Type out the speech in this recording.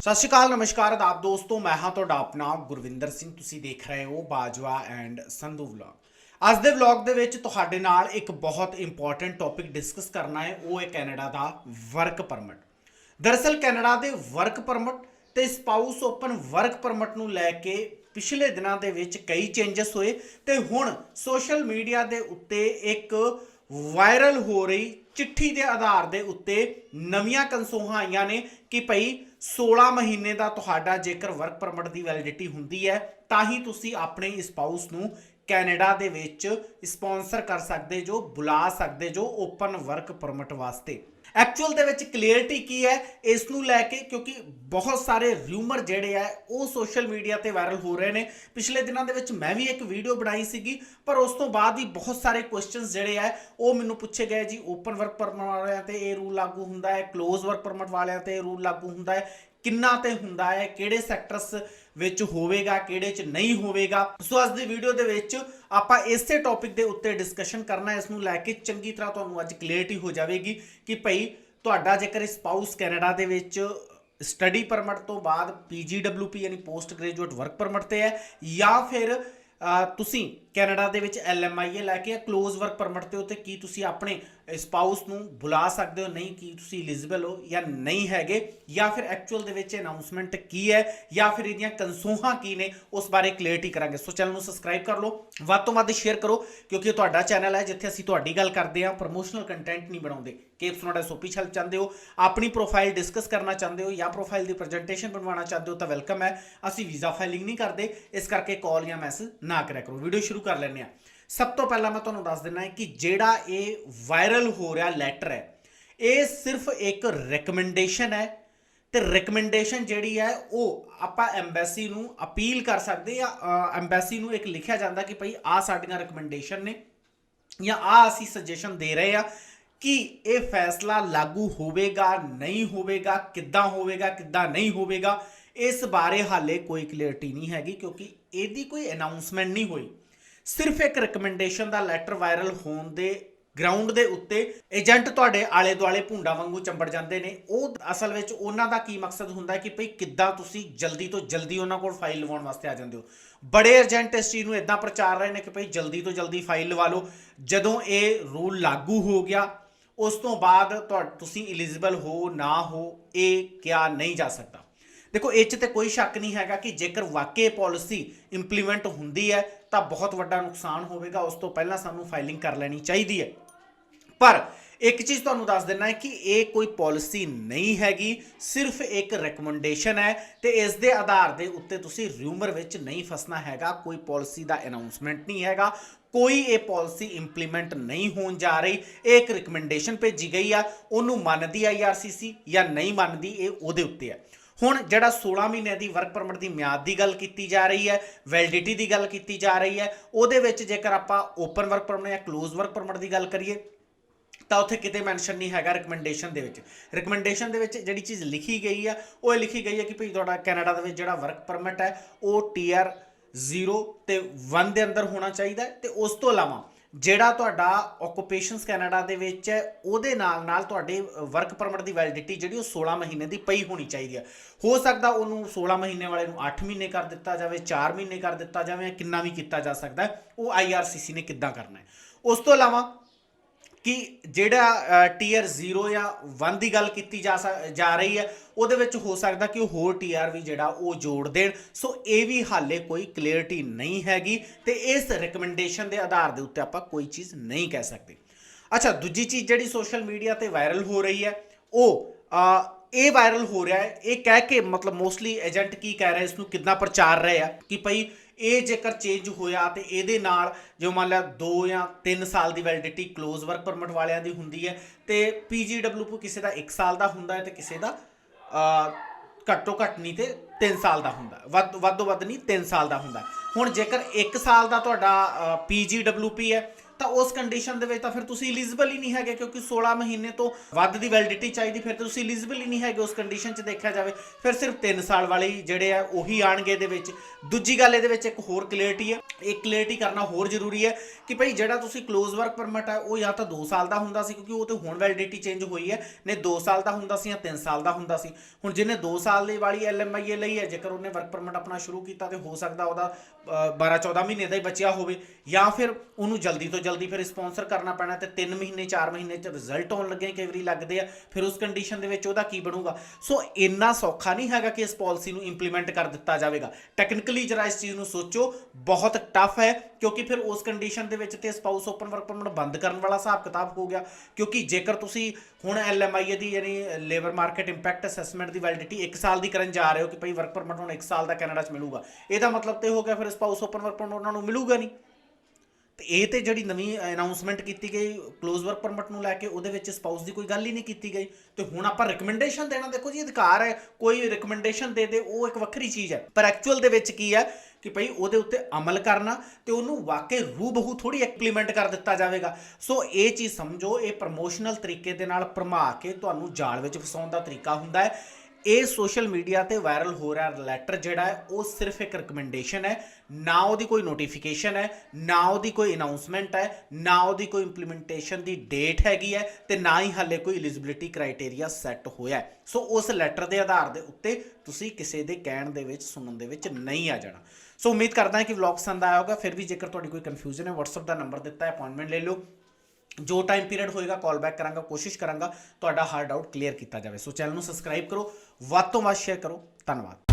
ਸਤਿ ਸ਼੍ਰੀ ਅਕਾਲ, ਨਮਸਕਾਰ ਆਪ ਦੋਸਤੋ, ਮੈਂ ਹਾਂ ਤੁਹਾਡਾ ਆਪਣਾ ਗੁਰਵਿੰਦਰ ਸਿੰਘ। ਤੁਸੀਂ ਦੇਖ ਰਹੇ ਹੋ ਬਾਜਵਾ ਐਂਡ ਸੰਧੂ ਵਲੌਗ ਅੱਜ ਦੇ ਵਲੌਗ ਦੇ ਵਿੱਚ ਤੁਹਾਡੇ ਨਾਲ ਇੱਕ ਬਹੁਤ ਇੰਪੋਰਟੈਂਟ ਟੌਪਿਕ ਡਿਸਕਸ ਕਰਨਾ ਹੈ। ਉਹ ਹੈ ਕੈਨੇਡਾ ਦਾ ਵਰਕ ਪਰਮਿਟ ਦਰਅਸਲ ਕੈਨੇਡਾ ਦੇ ਵਰਕ ਪਰਮਿਟ ਤੇ ਸਪਾਊਸ ਓਪਨ ਵਰਕ ਪਰਮਿਟ ਨੂੰ ਲੈ ਕੇ ਪਿਛਲੇ ਦਿਨਾਂ ਦੇ ਵਿੱਚ ਕਈ ਚੇਂਜਸ ਹੋਏ ਤੇ ਹੁਣ ਸੋਸ਼ਲ ਮੀਡੀਆ ਦੇ ਉੱਤੇ ਇੱਕ ਵਾਇਰਲ ਹੋ ਰਹੀ ਚਿੱਠੀ ਦੇ ਆਧਾਰ ਦੇ ਉੱਤੇ ਨਵੀਆਂ ਕਨਸੋਹਾਂ ਆਈਆਂ ਨੇ ਕਿ ਭਈ 16 ਮਹੀਨੇ ਦਾ ਤੁਹਾਡਾ ਜੇਕਰ ਵਰਕ ਪਰਮਿਟ ਦੀ ਵੈਲਿਡਿਟੀ ਹੁੰਦੀ ਹੈ, ਤਾਂ ਹੀ ਤੁਸੀਂ ਆਪਣੇ ਸਪਾਊਸ ਨੂੰ ਕੈਨੇਡਾ ਦੇ ਵਿੱਚ ਸਪਾਂਸਰ ਕਰ ਸਕਦੇ ਜੋ, ਬੁਲਾ ਸਕਦੇ ਜੋ ਓਪਨ ਵਰਕ ਪਰਮਿਟ ਵਾਸਤੇ। ਐਕਚੁਅਲ ਦੇ ਵਿੱਚ ਕਲੀਅਰਿਟੀ ਕੀ ਹੈ ਇਸ ਨੂੰ ਲੈ ਕੇ ਕਿਉਂਕਿ ਬਹੁਤ ਸਾਰੇ ਰਿਊਮਰ ਜਿਹੜੇ ਆ, ਉਹ ਸੋਸ਼ਲ ਮੀਡੀਆ ਤੇ ਵਾਇਰਲ ਹੋ ਰਹੇ ਨੇ। ਪਿਛਲੇ ਦਿਨਾਂ ਦੇ ਵਿੱਚ ਮੈਂ ਵੀ ਇੱਕ ਵੀਡੀਓ ਬਣਾਈ ਸੀਗੀ, ਪਰ ਉਸ ਤੋਂ ਬਾਅਦ ਹੀ ਬਹੁਤ ਸਾਰੇ ਕੁਐਸਚਨਸ ਜਿਹੜੇ ਆ, ਉਹ ਮੈਨੂੰ ਪੁੱਛੇ ਗਏ ਜੀ ਓਪਨ ਵਰਕ ਪਰਮਿਟ ਵਾਲਿਆਂ ਤੇ ਇਹ ਰੂਲ ਲਾਗੂ ਹੁੰਦਾ ਹੈ ক্লোਜ਼ ਵਰਕ ਪਰਮਿਟ ਵਾਲਿਆਂ ਤੇ ਇਹ ਰੂਲ ਲਾਗੂ ਹੁੰਦਾ ਹੈ। ਕਿੰਨਾ ਤੇ ਹੁੰਦਾ ਹੈ, ਕਿਹੜੇ ਸੈਕਟਰਸ ਵਿੱਚ ਹੋਵੇਗਾ, ਕਿਹੜੇ ਚ ਨਹੀਂ ਹੋਵੇਗਾ। ਸੋ ਅੱਜ ਦੀ ਵੀਡੀਓ ਦੇ ਵਿੱਚ ਆਪਾਂ ਇਸੇ ਟੌਪਿਕ ਦੇ ਉੱਤੇ ਡਿਸਕਸ਼ਨ ਕਰਨਾ ਇਸ ਨੂੰ ਲੈ ਕੇ ਚੰਗੀ ਤਰ੍ਹਾਂ ਤੁਹਾਨੂੰ ਅੱਜ ਕਲੀਅਰਟੀ ਹੋ ਜਾਵੇਗੀ ਕਿ ਭਈ ਤੁਹਾਡਾ ਜੇਕਰ ਸਪਾਊਸ ਕੈਨੇਡਾ ਦੇ ਵਿੱਚ ਸਟੱਡੀ ਪਰਮਿਟ ਤੋਂ ਬਾਅਦ ਪੀਜੀਡਬਲਯੂਪੀ ਯਾਨੀ ਪੋਸਟ ਗ੍ਰੈਜੂਏਟ ਵਰਕ ਪਰਮਿਟ ਤੇ ਹੈ ਜਾਂ ਫਿਰ ਤੁਸੀਂ ਕੈਨੇਡਾ ਦੇ ਵਿੱਚ ਐਲਐਮਆਈਏ ਲੈ ਕੇ ক্লোਜ਼ ਵਰਕ ਪਰਮਿਟ ਤੇ ਹੋ ਕੀ ਤੁਸੀਂ ਆਪਣੇ ਸਪਾਊਸ ਨੂੰ ਬੁਲਾ ਸਕਦੇ ਹੋ, ਨਹੀਂ, ਕੀ ਤੁਸੀਂ ਐਲੀਜੀਬਲ ਹੋ ਜਾਂ ਨਹੀਂ ਹੈਗੇ, ਜਾਂ ਫਿਰ ਐਕਚੁਅਲ ਦੇ ਵਿੱਚ ਅਨਾਉਂਸਮੈਂਟ ਕੀ ਹੈ, ਜਾਂ ਫਿਰ ਇਹਦੀਆਂ ਕਨਸੋਹਾਂ ਕੀ ਨੇ, ਉਸ ਬਾਰੇ ਕਲੀਅਰਿਟੀ ਕਰਾਂਗੇ। ਸੋ ਚੈਨਲ ਨੂੰ ਸਬਸਕ੍ਰਾਈਬ ਕਰ ਲਓ, ਵੱਧ ਤੋਂ ਵੱਧ ਸ਼ੇਅਰ ਕਰੋ, ਕਿਉਂਕਿ ਇਹ ਤੁਹਾਡਾ ਚੈਨਲ ਹੈ, ਜਿੱਥੇ ਅਸੀਂ ਤੁਹਾਡੀ ਗੱਲ ਕਰਦੇ ਹਾਂ ਪ੍ਰੋਮੋਸ਼ਨਲ ਕੰਟੈਂਟ ਨਹੀਂ ਬਣਾਉਂਦੇ। ਕੇਪਸ ਨੋਟ ਐਸਓਪੀ ਛਲ ਚਾਹੁੰਦੇ ਹੋ, ਆਪਣੀ ਪ੍ਰੋਫਾਈਲ ਡਿਸਕਸ ਕਰਨਾ ਚਾਹੁੰਦੇ ਹੋ, ਜਾਂ ਪ੍ਰੋਫਾਈਲ ਦੀ ਪ੍ਰੈਜੈਂਟੇਸ਼ਨ ਬਣਵਾਉਣਾ ਚਾਹੁੰਦੇ ਹੋ, ਤਾਂ ਵੈਲਕਮ ਹੈ। ਅਸੀਂ ਵੀਜ਼ਾ ਫਾਈਲਿੰਗ ਨਹੀਂ ਕਰਦੇ, ਇਸ ਕਰਕੇ ਕਾਲ ਜਾਂ ਮੈਸੇਜ ਨਾ ਕਰਿਆ ਕਰੋ। ਵੀਡੀਓ ਸ਼ੁਰੂ ਸ਼ੁਰੂ ਕਰ ਲੈਂਦੇ ਆ। ਸਭ ਤੋਂ ਪਹਿਲਾਂ ਮੈਂ ਤੁਹਾਨੂੰ ਦੱਸ ਦਿੰਨਾ ਹੈ ਕਿ ਜਿਹੜਾ ਇਹ ਵਾਇਰਲ ਹੋ ਰਿਹਾ ਲੈਟਰ ਹੈ, ਇਹ ਸਿਰਫ ਇੱਕ ਰეკਮੈਂਡੇਸ਼ਨ ਹੈ ਤੇ ਰეკਮੈਂਡੇਸ਼ਨ ਜਿਹੜੀ ਹੈ ਉਹ ਆਪਾਂ ਐਮਬੈਸੀ ਨੂੰ ਅਪੀਲ ਕਰ ਸਕਦੇ ਆ ਐਮਬੈਸੀ ਨੂੰ ਇੱਕ ਲਿਖਿਆ ਜਾਂਦਾ ਕਿ ਭਈ ਆ ਸਾਡੀਆਂ ਰეკਮੈਂਡੇਸ਼ਨ ਨੇ ਜਾਂ ਆ ਅਸੀਂ ਸੁਜੈਸ਼ਨ ਦੇ ਰਹੇ ਆ ਕਿ ਇਹ ਫੈਸਲਾ ਲਾਗੂ ਹੋਵੇਗਾ, ਨਹੀਂ ਹੋਵੇਗਾ, ਕਿੱਦਾਂ ਹੋਵੇਗਾ, ਕਿੱਦਾਂ ਨਹੀਂ ਹੋਵੇਗਾ, ਇਸ ਬਾਰੇ ਹਾਲੇ ਕੋਈ ਕਲੀਅਰਟੀ ਨਹੀਂ ਹੈਗੀ ਕਿਉਂਕਿ ਇਹਦੀ ਕੋਈ ਅਨਾਉਂਸਮੈਂਟ ਨਹੀਂ ਹੋਈ। ਸਿਰਫ ਇੱਕ ਰეკਮੈਂਡੇਸ਼ਨ ਦਾ ਲੈਟਰ ਵਾਇਰਲ ਹੋਣ ਦੇ ਗਰਾਊਂਡ ਦੇ ਉੱਤੇ ਏਜੰਟ ਤੁਹਾਡੇ ਆਲੇ ਦੁਆਲੇ ਭੁੰਡਾ ਵਾਂਗੂ ਚੰਬੜ ਜਾਂਦੇ ਨੇ। ਉਹ ਅਸਲ ਵਿੱਚ ਉਹਨਾਂ ਦਾ ਕੀ ਮਕਸਦ ਹੁੰਦਾ ਕਿ ਭਈ ਕਿੱਦਾਂ ਤੁਸੀਂ ਜਲਦੀ ਤੋਂ ਜਲਦੀ ਉਹਨਾਂ ਕੋਲ ਫਾਈਲ ਲਵਾਉਣ ਵਾਸਤੇ ਆ ਜਾਂਦੇ ਹੋ। ਬੜੇ ਏਜੰਟ ਇਸ ਚੀਜ਼ ਨੂੰ ਇਦਾਂ ਪ੍ਰਚਾਰ ਰਹੇ ਨੇ ਕਿ ਭਈ ਜਲਦੀ ਤੋਂ ਜਲਦੀ ਫਾਈਲ ਲਵਾ ਲਓ। ਜਦੋਂ ਇਹ ਰੂਲ ਲਾਗੂ ਹੋ ਗਿਆ, ਉਸ ਤੋਂ ਬਾਅਦ ਤੁਹਾ- ਤੁਸੀਂ ਐਲੀਜੀਬਲ ਹੋ, ਨਾ ਹੋ, ਇਹ ਕਿਹਾ ਨਹੀਂ ਜਾ ਸਕਦਾ। ਦੇਖੋ, ਇਹ 'ਚ ਤੇ ਕੋਈ ਸ਼ੱਕ ਨਹੀਂ ਹੈਗਾ ਕਿ ਜੇਕਰ ਵਾਕਈ ਪਾਲਿਸੀ ਇੰਪਲੀਮੈਂਟ ਹੁੰਦੀ ਹੈ, ਤਾਂ ਬਹੁਤ ਵੱਡਾ ਨੁਕਸਾਨ ਹੋਵੇਗਾ। ਉਸ ਤੋਂ ਪਹਿਲਾਂ ਸਾਨੂੰ ਫਾਈਲਿੰਗ ਕਰ ਲੈਣੀ ਚਾਹੀਦੀ ਹੈ। ਪਰ ਇੱਕ ਚੀਜ਼ ਤੁਹਾਨੂੰ ਦੱਸ ਦਿੰਨਾ ਹੈ ਕਿ ਇਹ ਕੋਈ ਪਾਲਿਸੀ ਨਹੀਂ ਹੈਗੀ, ਸਿਰਫ ਇੱਕ ਰეკਮੈਂਡੇਸ਼ਨ ਹੈ ਤੇ ਇਸ ਦੇ ਆਧਾਰ ਦੇ ਉੱਤੇ ਤੁਸੀਂ ਰਿਊਮਰ ਵਿੱਚ ਨਹੀਂ ਫਸਣਾ ਹੈਗਾ, ਕੋਈ ਪਾਲਿਸੀ ਦਾ ਅਨਾਉਂਸਮੈਂਟ ਨਹੀਂ ਹੈਗਾ, ਕੋਈ ਇਹ ਪਾਲਿਸੀ ਇੰਪਲੀਮੈਂਟ ਨਹੀਂ ਹੋਣ ਜਾ ਰਹੀ। ਇਹ ਇੱਕ ਰეკਮੈਂਡੇਸ਼ਨ ਭੇਜੀ ਗਈ ਆ, ਉਹਨੂੰ ਮੰਨਦੀ ਆ ਆਰਸੀਸੀ ਜਾਂ ਨਹੀਂ ਮੰਨਦੀ, ਇਹ ਉਹਦੇ ਉੱਤੇ ਆ। ਹੁਣ ਜਿਹੜਾ 16 ਮਹੀਨੇ ਦੀ ਵਰਕ ਪਰਮਿਟ ਦੀ ਮਿਆਦ ਦੀ ਗੱਲ ਕੀਤੀ ਜਾ ਰਹੀ ਹੈ ਵੈਲਿਡਿਟੀ ਦੀ ਗੱਲ ਕੀਤੀ ਜਾ ਰਹੀ ਹੈ, ਉਹਦੇ ਵਿੱਚ ਜੇਕਰ ਆਪਾਂ ਓਪਨ ਵਰਕ ਪਰਮਿਟ ਜਾਂ ক্লোਜ਼ ਵਰਕ ਪਰਮਿਟ ਦੀ ਗੱਲ ਕਰੀਏ, ਤਾਂ ਉੱਥੇ ਕਿਤੇ ਮੈਂਸ਼ਨ ਨਹੀਂ ਹੈਗਾ ਰეკਮੈਂਡੇਸ਼ਨ ਦੇ ਵਿੱਚ। ਰეკਮੈਂਡੇਸ਼ਨ ਦੇ ਵਿੱਚ ਜਿਹੜੀ ਚੀਜ਼ ਲਿਖੀ ਗਈ ਹੈ, ਉਹ ਇਹ ਲਿਖੀ ਗਈ ਹੈ ਕਿ ਭਈ ਤੁਹਾਡਾ ਕੈਨੇਡਾ ਦੇ ਵਿੱਚ ਜਿਹੜਾ ਵਰਕ ਪਰਮਿਟ ਹੈ, ਉਹ ਟੀਆਰ 0 ਤੇ 1 ਦੇ ਅੰਦਰ ਹੋਣਾ ਚਾਹੀਦਾ ਤੇ ਉਸ ਤੋਂ ਇਲਾਵਾ ਜਿਹੜਾ ਤੁਹਾਡਾ ਓਕੂਪੇਸ਼ਨਸ ਕੈਨੇਡਾ ਦੇ ਵਿੱਚ ਹੈ, ਉਹਦੇ ਨਾਲ ਨਾਲ ਤੁਹਾਡੇ ਵਰਕ ਪਰਮਿਟ ਦੀ ਵੈਲਿਡਿਟੀ ਜਿਹੜੀ ਉਹ 16 ਮਹੀਨੇ ਦੀ ਪਈ ਹੋਣੀ ਚਾਹੀਦੀ ਹੈ। ਹੋ ਸਕਦਾ ਉਹਨੂੰ 16 ਮਹੀਨੇ ਵਾਲੇ ਨੂੰ 8 ਮਹੀਨੇ ਕਰ ਦਿੱਤਾ ਜਾਵੇ 4 ਮਹੀਨੇ ਕਰ ਦਿੱਤਾ ਜਾਵੇ ਕਿੰਨਾ ਵੀ ਕੀਤਾ ਜਾ ਸਕਦਾ ਹੈ, ਉਹ ਆਈਆਰਸੀਸੀ ਨੇ ਕਿੱਦਾਂ ਕਰਨਾ ਹੈ। ਉਸ ਤੋਂ ਇਲਾਵਾ ਕਿ ਜਿਹੜਾ ਟੀਅਰ 0 ਜਾਂ 1 ਦੀ ਗੱਲ ਕੀਤੀ ਜਾ ਸਕ- ਜਾ ਰਹੀ ਹੈ, ਉਹਦੇ ਵਿੱਚ ਹੋ ਸਕਦਾ ਕਿ ਉਹ ਹੋਰ ਟੀਆਰ ਵੀ ਜਿਹੜਾ ਉਹ ਜੋੜ ਦੇਣ। ਸੋ ਇਹ ਵੀ ਹਾਲੇ ਕੋਈ ਕਲੀਅਰਟੀ ਨਹੀਂ ਹੈਗੀ ਤੇ ਇਸ ਰეკਮੈਂਡੇਸ਼ਨ ਦੇ ਆਧਾਰ ਦੇ ਉੱਤੇ ਆਪਾਂ ਕੋਈ ਚੀਜ਼ ਨਹੀਂ ਕਹਿ ਸਕਦੇ। ਅੱਛਾ, ਦੂਜੀ ਚੀਜ਼ ਜਿਹੜੀ ਸੋਸ਼ਲ ਮੀਡੀਆ ਤੇ ਵਾਇਰਲ ਹੋ ਰਹੀ ਹੈ, ਉਹ ਇਹ ਵਾਇਰਲ ਹੋ ਰਿਹਾ ਹੈ ਇਹ ਕਹਿ ਕੇ ਮਤਲਬ ਮੋਸਟਲੀ ਏਜੰਟ ਕੀ ਕਹਿ ਰਿਹਾ ਇਸ ਨੂੰ ਕਿੱਦਾਂ ਪ੍ਰਚਾਰ ਰਹੇ ਆ ਕਿ ਭਈ ਇਹ ਜੇਕਰ ਚੇਂਜ ਹੋਇਆ ਤੇ ਇਹਦੇ ਨਾਲ ਜੋ ਮੰਨ ਲਿਆ 2 ਜਾਂ 3 ਸਾਲ ਦੀ ਵੈਲਿਡਿਟੀ ক্লোਜ਼ ਵਰਕ ਪਰਮਿਟ ਵਾਲਿਆਂ ਦੀ ਹੁੰਦੀ ਹੈ ਤੇ ਪੀਜੀਡਬਲਯੂ ਕਿਸੇ ਦਾ 1 ਸਾਲ ਦਾ ਹੁੰਦਾ ਹੈ ਤੇ ਕਿਸੇ ਦਾ ਘੱਟੋ ਘੱਟ ਨਹੀਂ ਤੇ 3 ਸਾਲ ਦਾ ਹੁੰਦਾ ਹੈ। ਵੱਧ, ਵੱਧੋ ਵੱਧ ਨਹੀਂ 3 ਸਾਲ ਦਾ ਹੁੰਦਾ ਹੁਣ ਜੇਕਰ 1 ਸਾਲ ਦਾ ਤੁਹਾਡਾ ਪੀਜੀਡਬਲਯੂਪੀ ਹੈ ਤਾਂ ਉਸ ਕੰਡੀਸ਼ਨ ਦੇ ਵਿੱਚ ਤਾਂ ਫਿਰ ਤੁਸੀਂ ਐਲੀਜੀਬਲ ਹੀ ਨਹੀਂ ਹੈਗੇ ਕਿਉਂਕਿ 16 ਮਹੀਨੇ ਤੋਂ ਵੱਧ ਦੀ ਵੈਲਿਡਿਟੀ ਚਾਹੀਦੀ, ਫਿਰ ਤਾਂ ਤੁਸੀਂ ਐਲੀਜੀਬਲ ਹੀ ਨਹੀਂ ਹੈਗੇ ਉਸ ਕੰਡੀਸ਼ਨ 'ਚ ਦੇਖਿਆ ਜਾਵੇ। ਫਿਰ ਸਿਰਫ 3 ਸਾਲ ਵਾਲੇ ਹੀ ਜਿਹੜੇ ਆ, ਉਹੀ ਆਣਗੇ ਇਹਦੇ ਵਿੱਚ। ਦੂਜੀ ਗੱਲ ਇਹਦੇ ਵਿੱਚ ਇੱਕ ਹੋਰ ਕਲੀਅਰਿਟੀ ਹੈ ਇਹ ਕਲੀਅਰਟੀ ਕਰਨਾ ਹੋਰ ਜ਼ਰੂਰੀ ਹੈ ਕਿ ਭਾਈ ਜਿਹੜਾ ਤੁਸੀਂ ক্লোਜ਼ ਵਰਕ ਪਰਮਿਟ ਹੈ, ਉਹ ਜਾਂ ਤਾਂ 2 ਸਾਲ ਦਾ ਹੁੰਦਾ ਸੀ ਕਿਉਂਕਿ ਉਹ ਤੇ ਹੁਣ ਵੈਲਿਡਿਟੀ ਚੇਂਜ ਹੋਈ ਹੈ ਨੇ 2 ਸਾਲ ਦਾ ਹੁੰਦਾ ਸੀ ਜਾਂ 3 ਸਾਲ ਦਾ ਹੁੰਦਾ ਸੀ। ਹੁਣ ਜਿਹਨੇ 2 ਸਾਲ ਦੀ ਵਾਲੀ ਐਲਐਮਆਈਏ ਲਈ ਹੈ, ਜੇਕਰ ਉਹਨੇ ਵਰਕ ਪਰਮਿਟ ਆਪਣਾ ਸ਼ੁਰੂ ਕੀਤਾ ਤੇ ਹੋ ਸਕਦਾ ਉਹਦਾ 12 14 ਮਹੀਨੇ ਦਾ ਹੀ ਬਚਿਆ ਹੋਵੇ ਜਾਂ ਫਿਰ ਉਹਨੂੰ ਜਲਦੀ ਤੋਂ ਜਲਦੀ ਫਿਰ ਸਪਾਂਸਰ ਕਰਨਾ ਪੈਣਾ ਤੇ 3 ਮਹੀਨੇ 4 ਮਹੀਨੇ ਚ ਰਿਜ਼ਲਟ ਆਉਣ ਲੱਗੇ ਕਈ ਵਾਰੀ ਲੱਗਦੇ ਆ, ਫਿਰ ਉਸ ਕੰਡੀਸ਼ਨ ਦੇ ਵਿੱਚ ਉਹਦਾ ਕੀ ਬਣੂਗਾ? ਸੋ ਇੰਨਾ ਸੌਖਾ ਨਹੀਂ ਹੈਗਾ ਕਿ ਇਸ ਪਾਲਿਸੀ ਨੂੰ ਇੰਪਲੀਮੈਂਟ ਕਰ ਦਿੱਤਾ ਜਾਵੇਗਾ। ਟੈਕਨੀਕਲੀ ਜਰਾ ਇਸ ਚੀਜ਼ ਨੂੰ ਸੋਚੋ, ਬਹੁਤ ਟਫ ਹੈ, ਕਿਉਂਕਿ ਫਿਰ ਉਸ ਕੰਡੀਸ਼ਨ ਦੇ ਵਿੱਚ ਤੇ ਸਪਾਊਸ ਓਪਨ ਵਰਕ ਪਰਮਿਟ ਬੰਦ ਕਰਨ ਵਾਲਾ ਹਿਸਾਬ ਕਿਤਾਬ ਹੋ ਗਿਆ। ਕਿਉਂਕਿ ਜੇਕਰ ਤੁਸੀਂ ਹੁਣ ਐਲਐਮਆਈਏ ਦੀ ਯਾਨੀ ਲੇਬਰ ਮਾਰਕੀਟ ਇੰਪੈਕਟ ਅਸੈਸਮੈਂਟ ਦੀ ਵੈਲਿਡਿਟੀ 1 ਸਾਲ ਦੀ ਕਰਨ ਜਾ ਰਹੇ ਹੋ ਕਿ ਭਈ ਵਰਕ ਪਰਮਿਟ ਹੁਣ 1 ਸਾਲ ਦਾ ਕੈਨੇਡਾ 'ਚ ਮਿਲੂਗਾ, ਇਹਦਾ ਮਤਲਬ ਤੇ ਹੋ ਗਿਆ, ਫਿਰ ਸਪਾਊਸ ਓਪਨ ਵਰਕ ਪਰਮਿਟ ਉਹਨਾਂ ਨੂੰ ਮਿਲੂਗਾ ਨਹੀਂ। ਤੇ ਇਹ ਤੇ ਜਿਹੜੀ ਨਵੀਂ ਅਨਾਉਂਸਮੈਂਟ ਕੀਤੀ ਗਈ ক্লোਜ਼ ਵਰਕ ਪਰਮਿਟ ਨੂੰ ਲੈ ਕੇ ਉਹਦੇ ਵਿੱਚ ਸਪਾਊਸ ਦੀ ਕੋਈ ਗੱਲ ਹੀ ਨਹੀਂ ਕੀਤੀ ਗਈ। ਤੇ ਹੁਣ ਆਪਾਂ ਰეკਮੈਂਡੇਸ਼ਨ ਦੇਣਾ, ਦੇਖੋ ਜੀ, ਅਧਿਕਾਰ ਹੈ, ਕੋਈ ਰეკਮੈਂਡੇਸ਼ਨ ਦੇ ਦੇ, ਉਹ ਇੱਕ ਵੱਖਰੀ ਚੀਜ਼ ਹੈ। ਪਰ ਐਕਚੁਅਲ ਦੇ ਵਿੱਚ ਕੀ ਹੈ ਕਿ ਭਈ ਉਹਦੇ ਉੱਤੇ ਅਮਲ ਕਰਨਾ ਤੇ ਉਹਨੂੰ ਵਾਕਈ ਰੂਹ ਰੂਬਹੂ ਥੋੜੀ ਇੰਪਲੀਮੈਂਟ ਕਰ ਦਿੱਤਾ ਜਾਵੇਗਾ। ਸੋ ਇਹ ਚੀਜ਼ ਸਮਝੋ, ਇਹ ਪ੍ਰੋਮੋਸ਼ਨਲ ਤਰੀਕੇ ਦੇ ਨਾਲ ਭਰਮਾ ਕੇ ਤੁਹਾਨੂੰ ਜਾਲ ਵਿੱਚ ਫਸਾਉਣ ਦਾ ਤਰੀਕਾ ਹੁੰਦਾ ਹੈ। ਇਹ ਸੋਸ਼ਲ ਮੀਡੀਆ ਤੇ ਵਾਇਰਲ ਹੋ ਰਿਹਾ ਲੈਟਰ ਜਿਹੜਾ ਹੈ, ਉਹ ਸਿਰਫ ਇੱਕ ਰეკਮੈਂਡੇਸ਼ਨ ਹੈ। ਨਾ ਉਹਦੀ ਕੋਈ ਨੋਟੀਫਿਕੇਸ਼ਨ ਹੈ, ਨਾ ਉਹਦੀ ਕੋਈ ਅਨਾਉਂਸਮੈਂਟ ਹੈ, ਨਾ ਉਹਦੀ ਕੋਈ ਇੰਪਲੀਮੈਂਟੇਸ਼ਨ ਦੀ ਡੇਟ ਹੈਗੀ ਹੈ ਤੇ ਨਾ ਹੀ ਹਾਲੇ ਕੋਈ ਐਲੀਜੀਬਿਲਿਟੀ ਕ੍ਰਾਈਟੇਰੀਆ ਸੈੱਟ ਹੋਇਆ ਸੋ ਉਸ ਲੈਟਰ ਦੇ ਆਧਾਰ ਦੇ ਉੱਤੇ ਤੁਸੀਂ ਕਿਸੇ ਦੇ ਕਹਿਣ ਦੇ ਵਿੱਚ, ਸੁਣਨ ਦੇ ਵਿੱਚ ਨਹੀਂ ਆ ਜਾਣਾ। ਸੋ ਉਮੀਦ ਕਰਦਾ ਹਾਂ ਕਿ ਵਲੌਗ ਪਸੰਦ ਆਇਆ ਹੋਗਾ ਫਿਰ ਵੀ ਜੇਕਰ ਤੁਹਾਡੀ ਕੋਈ ਕਨਫਿਊਜ਼ਨ ਹੈ, WhatsApp ਦਾ ਨੰਬਰ ਦਿੱਤਾ ਹੈ ਅਪਾਇੰਟਮੈਂਟ ਲੈ ਲਓ। ਜੋ ਟਾਈਮ ਪੀਰੀਅਡ ਹੋਏਗਾ ਕਾਲ ਬੈਕ ਕਰਾਂਗਾ, ਕੋਸ਼ਿਸ਼ ਕਰਾਂਗਾ, ਤੁਹਾਡਾ ਹਰ ਡਾਊਟ ਕਲੀਅਰ ਕੀਤਾ ਜਾਵੇ। ਸੋ ਚੈਨਲ ਨੂੰ ਸਬਸਕ੍ਰਾਈਬ ਕਰੋ, ਵੱਧ ਤੋਂ ਵੱਧ ਸ਼ੇਅਰ ਕਰੋ। ਧੰਨਵਾਦ।